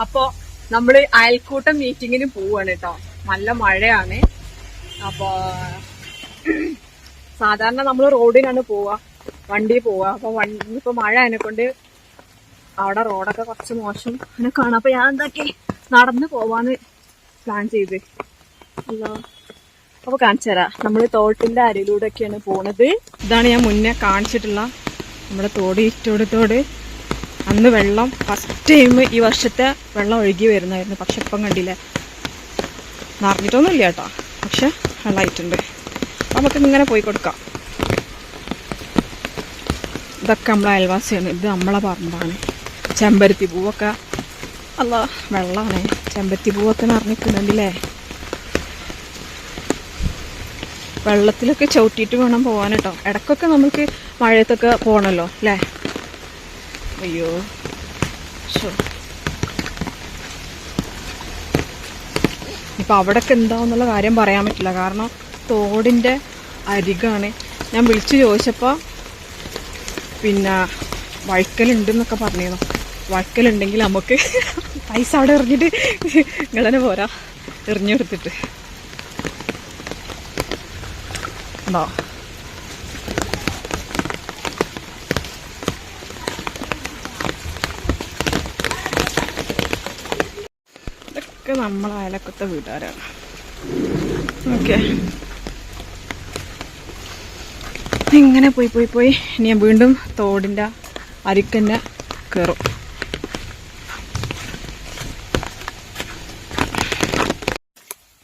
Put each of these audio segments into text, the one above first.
അപ്പൊ നമ്മൾ അയൽക്കൂട്ടം മീറ്റിങ്ങിന് പോവാണ് കേട്ടോ നല്ല മഴയാണ്. അപ്പൊ സാധാരണ നമ്മൾ റോഡിനാണ് പോവാ. വണ്ടി പോവാ. അപ്പൊ വണ്ടി ഇപ്പൊ മഴ അതിനെ കൊണ്ട് അവിടെ റോഡൊക്കെ കുറച്ച് മോശം. അങ്ങനെ കാണാം. അപ്പൊ ഞാൻ എന്താക്കി? നടന്ന് പോവാന്ന് പ്ലാൻ ചെയ്ത്. ഹലോ അപ്പൊ കാണിച്ചു തരാം. നമ്മൾ തോട്ടിന്റെ അരിയിലൂടെയൊക്കെയാണ് പോണത്. ഇതാണ് ഞാൻ മുന്നേ കാണിച്ചിട്ടുള്ള നമ്മുടെ തോട് ഇറ്റോട് തോട്. അന്ന് വെള്ളം ഫസ്റ്റ് ടൈം ഈ വർഷത്തെ വെള്ളം ഒഴുകി വരുന്നായിരുന്നു പക്ഷെ ഇപ്പം കണ്ടില്ലേ? നിറഞ്ഞിട്ടൊന്നുമില്ല കേട്ടോ. പക്ഷെ വെള്ളമായിട്ടുണ്ട് നമുക്ക് ഇങ്ങനെ പോയി കൊടുക്കാം. ഇതൊക്കെ നമ്മളെ അയൽവാസിയാണ്. ഇത് നമ്മളെ പറമ്പാണ്. ചെമ്പരത്തി പൂവൊക്കെ അല്ല വെള്ളമാണ് ചെമ്പരത്തി പൂവൊക്കെ നിറഞ്ഞിട്ടുണ്ടല്ലേ വെള്ളത്തിലൊക്കെ ചവിട്ടിയിട്ട് വേണം പോകാൻ കേട്ടോ. ഇടയ്ക്കൊക്കെ നമുക്ക് മഴയത്തൊക്കെ പോകണമല്ലോ അല്ലേ? അയ്യോ. ശോ ഇപ്പൊ അവിടൊക്കെ എന്താന്നുള്ള കാര്യം പറയാൻ പറ്റില്ല. കാരണം തോടിന്റെ അരികാണ്. ഞാൻ വിളിച്ചു ചോദിച്ചപ്പോ പിന്നെ വഴുക്കലുണ്ട് എന്നൊക്കെ പറഞ്ഞിരുന്നു. വഴിക്കലുണ്ടെങ്കിൽ നമുക്ക് പൈസ അവിടെ എറിഞ്ഞിട്ട് ഇങ്ങനെ പോരാ. എറിഞ്ഞെടുത്തിട്ട് ഉണ്ടോ? ഇതൊക്കെ നമ്മളെ അയലക്കത്തെ വീട്ടുകാരാണ്. ഓക്കെ. ഇങ്ങനെ പോയി പോയി പോയി. ഇനി ഞാൻ വീണ്ടും തോടിന്റെ അരിക്കന്നെ കയറും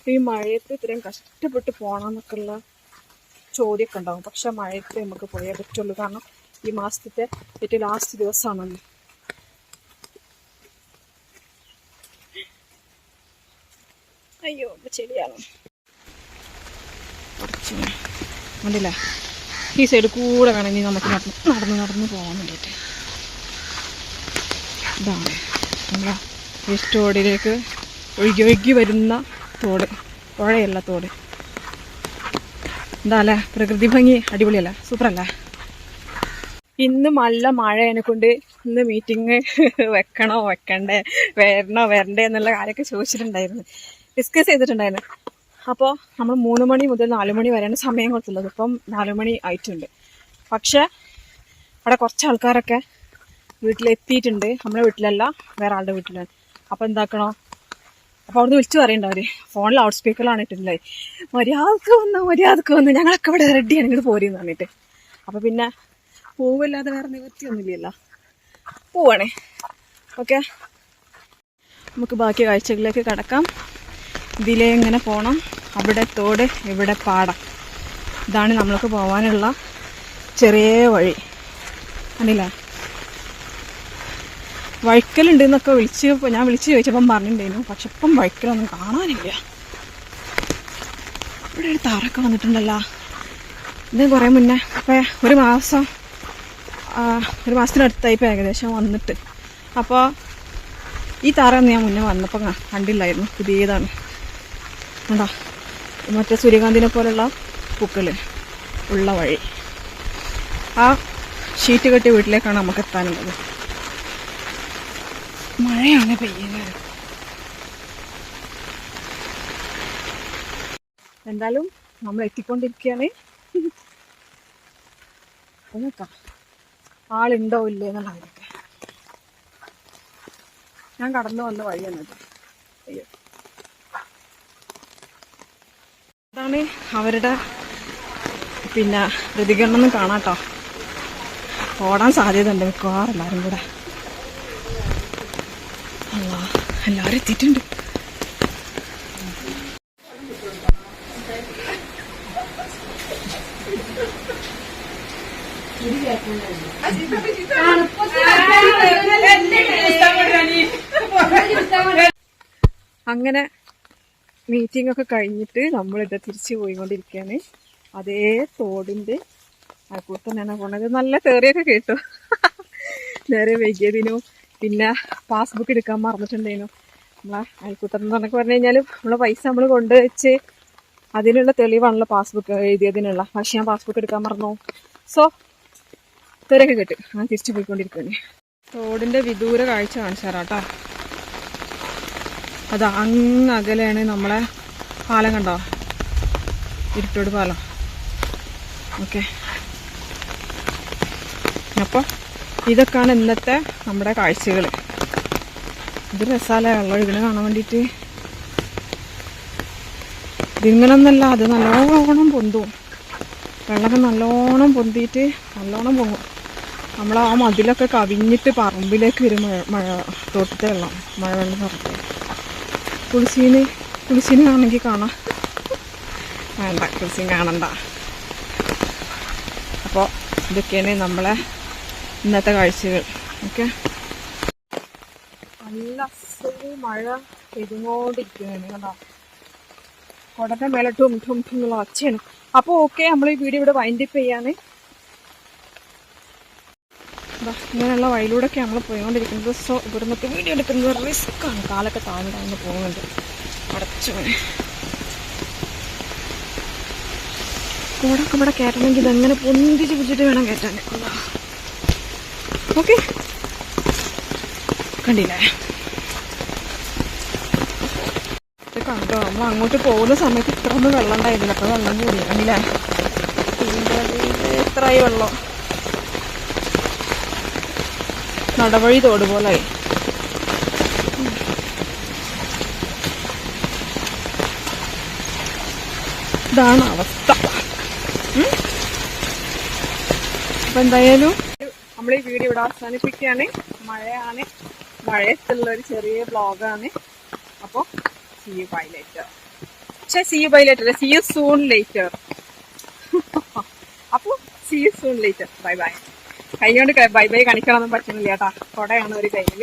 ഈ മഴയത്ത് ഇത്രയും കഷ്ടപ്പെട്ട് പോകണമെന്നൊക്കെ ഉള്ള ചോദ്യമൊക്കെ ഉണ്ടാവും. പക്ഷെ മഴയത്ത് നമുക്ക് പോയേ പറ്റുള്ളൂ. കാരണം ഈ മാസത്തെ ഏറ്റവും ലാസ്റ്റ് ദിവസമാണല്ലോ. അയ്യോ ചെടിയാണ് കണ്ടില്ല ഈ സൈഡ് കൂടെ വേണമെങ്കിൽ നമുക്ക് നടന്ന് നടന്ന് നടന്ന് പോകാൻ വേണ്ടിയിട്ട്. ഇതാണ് നമ്മളെ ഈ തോടിലേക്ക് ഒഴുകി ഒഴുകി വരുന്ന തോട്. പുഴയല്ല തോട്. എന്താ അല്ലേ പ്രകൃതി ഭംഗി അടിപൊളിയല്ല? സൂപ്പറല്ലേ? ഇന്ന് നല്ല മഴയെ കൊണ്ട് ഇന്ന് മീറ്റിംഗ് വെക്കണോ വെക്കണ്ടേ വരണോ വരണ്ടേ എന്നുള്ള കാര്യമൊക്കെ ചോദിച്ചിട്ടുണ്ടായിരുന്നു. ഡിസ്കസ് ചെയ്തിട്ടുണ്ടായിരുന്നു. അപ്പോൾ നമ്മൾ മൂന്ന് മണി മുതൽ നാല് മണി വരെയാണ് സമയം കൊടുത്തുള്ളത്. ഇപ്പം നാല് മണി ആയിട്ടുണ്ട്. പക്ഷേ അവിടെ കുറച്ച് ആൾക്കാരൊക്കെ വീട്ടിലെത്തിയിട്ടുണ്ട്. നമ്മുടെ വീട്ടിലല്ല വേറെ ആളുടെ വീട്ടിലാണ്. അപ്പോൾ എന്താക്കണോ? അപ്പോൾ അവിടുന്ന് വിളിച്ചു പറയണ്ട അവർ ഫോണിൽ ലൗഡ് സ്പീക്കറിലാണ് ഇട്ടില്ലേ മര്യാദയ്ക്ക് വന്ന്? മര്യാദയ്ക്ക് വന്ന്? ഞങ്ങളൊക്കെ ഇവിടെ റെഡിയാണ് ഇങ്ങോട്ട് പോരെന്ന് പറഞ്ഞിട്ട്. അപ്പോൾ പിന്നെ പോവില്ലാതെ വേറെ നിവൃത്തിയൊന്നുമില്ലല്ലോ. പോവാണേ. ഓക്കെ. നമുക്ക് ബാക്കി കാഴ്ചകളിലേക്ക് കടക്കാം. ഇതിലേ ഇങ്ങനെ പോകണം അവിടെ തോട് ഇവിടെ പാടം. ഇതാണ് നമ്മൾക്ക് പോകാനുള്ള ചെറിയ വഴി. അല്ല വഴിക്കലുണ്ട് എന്നൊക്കെ വിളിച്ച് ഞാൻ വിളിച്ച് ചോദിച്ചപ്പം പറഞ്ഞിട്ടുണ്ടായിരുന്നു. പക്ഷെ ഇപ്പം വഴിക്കലൊന്നും കാണാനില്ല. ഇവിടെ ഒരു താറൊക്കെ വന്നിട്ടുണ്ടല്ലോ. ഇത് കുറേ മുന്നേ ഇപ്പം ഒരു മാസം ഒരു മാസത്തിനടുത്തായി ഇപ്പം ഏകദേശം വന്നിട്ട്. അപ്പോൾ ഈ താറ ഞാൻ മുന്നേ വന്നപ്പോൾ കണ്ടില്ലായിരുന്നു. പുതിയതാണ്. കണ്ടോ? മറ്റേ സൂര്യകാന്തിനെ പോലുള്ള പൂക്കൾ ഉള്ള വഴി. ആ ഷീറ്റ് കെട്ടിയ വീട്ടിലേക്കാണ് നമുക്ക് എത്താനുള്ളത്. മഴയാണ് പെയ്യുന്നത്. എന്തായാലും നമ്മൾ എത്തിക്കൊണ്ടിരിക്കുകയാണ്. നോക്കാം. ആളുണ്ടോ ഇല്ലേ എന്നുള്ള ഞാൻ കടന്നു വന്ന വഴിയാണത്. അയ്യോ. അതാണ് അവരുടെ പിന്നെ പ്രതികരണം ഒന്നും കാണാട്ടോ. ഓടാൻ സാധ്യത ഉണ്ട് മിക്കവാറും എല്ലാവരും കൂടെ. എല്ലാവരും എത്തിയിട്ടുണ്ട്. അങ്ങനെ മീറ്റിംഗ് ഒക്കെ കഴിഞ്ഞിട്ട് നമ്മളിത് തിരിച്ചു പോയിക്കൊണ്ടിരിക്കുകയാണ് അതേ തോടിന്റെ അക്കൂട്ട് തന്നെയാണ് പോണത്. നല്ല തേറിയൊക്കെ കേട്ടു. നേരെ വൈകിയതിനു. പിന്നെ പാസ്ബുക്ക് എടുക്കാൻ മറന്നിട്ടുണ്ടേനു നമ്മളെ അയൽക്കൂട്ടം എന്ന് പറഞ്ഞൊക്കെ പറഞ്ഞു കഴിഞ്ഞാൽ നമ്മളെ പൈസ നമ്മൾ കൊണ്ടുവച്ച് അതിനുള്ള തെളിവാണല്ലോ പാസ്ബുക്ക് എഴുതിയതിനുള്ള. പക്ഷെ ഞാൻ പാസ്ബുക്ക് എടുക്കാൻ മറന്നു. സോ തിരക്കെ കേട്ട്. ഞാൻ തിരിച്ചു പോയിക്കൊണ്ടിരിക്കുകയാണ് തോടിന്റെ വിദൂര കാഴ്ച കാണിച്ചു അത് അങ്ങ് അകലെയാണ് നമ്മളെ പാലം കണ്ടോ? ഇരുട്ടോട് പാലം. ഓക്കെ. അപ്പോൾ ഇതൊക്കെയാണ് ഇന്നത്തെ നമ്മുടെ കാഴ്ചകൾ ഇത് രസാല വെള്ളം ഒഴുകണ കാണാൻ വേണ്ടിയിട്ട് ഇതിങ്ങനൊന്നല്ല അത് നല്ലോണം പൊന്തും. വെള്ളമൊക്കെ നല്ലോണം പൊന്തിയിട്ട് നല്ലോണം പൊങ്ങും. നമ്മൾ ആ മതിലൊക്കെ കവിഞ്ഞിട്ട് പറമ്പിലേക്ക് വരും മഴ മഴ തോട്ടത്തെ വെള്ളം മഴവെള്ളം നിറഞ്ഞ് കുളിസീന് പുളിശ്ശീന് കാണണമെങ്കിൽ കാണാം. വേണ്ട പുളിശ്ശീൻ കാണണ്ട. അപ്പോൾ ഇതൊക്കെയാണ് നമ്മളെ ഇന്നത്തെ കാഴ്ചകൾ. ഓക്കെ? നല്ല അസൽ മഴ പെയ്തുകൊണ്ടിരിക്കുകയാണ് കേട്ടോ കുടന്റെ മേലെ ടും ടും ടും എന്നുള്ള അപ്പോൾ ഓക്കെ നമ്മൾ ഈ വീഡിയോ ഇവിടെ വൈൻഡപ്പ് ചെയ്യാനേ. ഇങ്ങനെയുള്ള വഴിയിലൂടെയൊക്കെ നമ്മൾ പോയിക്കൊണ്ടിരിക്കുന്നത് സോ ഇവിടുന്നൊക്കെ വീഡിയോ എടുക്കുന്നത് റിസ്ക് ആണ്. കാലൊക്കെ താഴ്ന്നു താഴ്ന്ന് അടച്ചു കൂടൊക്കെ ഇവിടെ കയറ്റണമെങ്കിൽ ഇതെങ്ങനെ പൊന്തിച്ച് പിടിച്ചിട്ട് വേണം കയറ്റാൻ? ഓക്കെ കണ്ടില്ലേ? കണ്ടോ? നമ്മൾ അങ്ങോട്ട് പോകുന്ന സമയത്ത് ഇത്ര ഒന്നും വെള്ളം ഉണ്ടായിരുന്നില്ല. അപ്പൊ വെള്ളം കൂടി കണ്ടില്ലേ? ഇത്രയും വെള്ളം. നടവഴി തോട് പോലെ ഇതാണ് അവസ്ഥ. അപ്പൊ എന്തായാലും നമ്മൾ ഈ വീഡിയോ ഇവിടെ അവസാനിപ്പിക്കുകയാണ്. മഴയാണ്. മഴയത്തുള്ള ഒരു ചെറിയ ബ്ലോഗാണ് അപ്പോൾ see you bye later see you bye later see you soon later അപ്പോൾ see you soon later bye bye കൈ കൊണ്ട് ബൈ ബൈ കാണിക്കണമെന്നും പറ്റുന്നില്ല കേട്ടാ. കൊടയാണ് ഒരു കയ്യിൽ.